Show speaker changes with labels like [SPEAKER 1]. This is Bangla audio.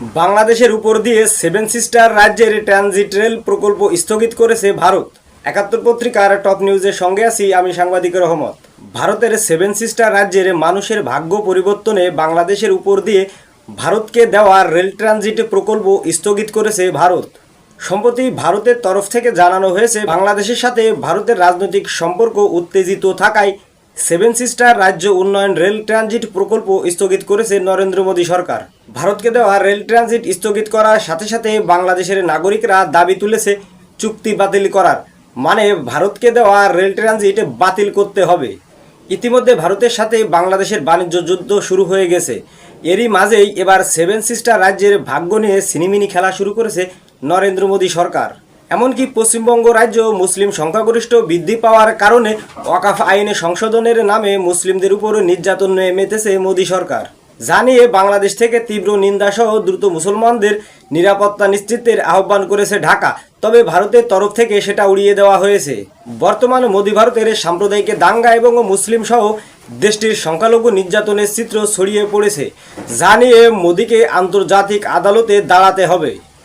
[SPEAKER 1] বাংলাদেশের উপর দিয়ে সেভেন সিস্টার রাজ্যের ট্রানজিট রেল প্রকল্প স্থগিত করেছে ভারত। একাত্তর পত্রিকার টপ নিউজের সঙ্গে আছি আমি সাংবাদিক রহমত। ভারতের সেভেন সিস্টার রাজ্যের মানুষের ভাগ্য পরিবর্তনে বাংলাদেশের উপর দিয়ে ভারতকে দেওয়া রেল ট্রানজিট প্রকল্প স্থগিত করেছে ভারত। সম্প্রতি ভারতের তরফ থেকে জানানো হয়েছে, বাংলাদেশের সাথে ভারতের রাজনৈতিক সম্পর্ক উত্তেজিত থাকায় সেভেন সিস্টার রাজ্য উন্নয়ন রেল ট্রানজিট প্রকল্প স্থগিত করেছে নরেন্দ্র মোদী সরকার। ভারতকে দেওয়া রেল ট্রানজিট স্থগিত করার সাথে সাথে বাংলাদেশের নাগরিকরা দাবি তুলেছে চুক্তি বাতিল করার। মানে ভারতকে দেওয়া রেল ট্রানজিট বাতিল করতে হবে। ইতিমধ্যে ভারতের সাথে বাংলাদেশের বাণিজ্য যুদ্ধ শুরু হয়ে গেছে। এরই মাঝেই এবার সেভেন সিস্টার রাজ্যের ভাগ্য নিয়ে সিনিমিনি খেলা শুরু করেছে নরেন্দ্র মোদী সরকার। এমনকি পশ্চিমবঙ্গ রাজ্য মুসলিম সংখ্যাগরিষ্ঠ বৃদ্ধি পাওয়ার কারণে ওয়াকাফ আইনে সংশোধনের নামে মুসলিমদের উপর নির্যাতন মেতেছে মোদী সরকার। জানিয়ে বাংলাদেশ থেকে তীব্র নিন্দা সহ দ্রুত মুসলমানদের নিরাপত্তা নিশ্চিতের আহ্বান করেছে ঢাকা, তবে ভারতের তরফ থেকে সেটা উড়িয়ে দেওয়া হয়েছে। বর্তমান মোদী ভারতের সাম্প্রদায়িক দাঙ্গা এবং মুসলিম সহ দেশটির সংখ্যালঘু নির্যাতনের চিত্র ছড়িয়ে পড়েছে। যা নিয়ে মোদীকে আন্তর্জাতিক আদালতে দাঁড়াতে হবে।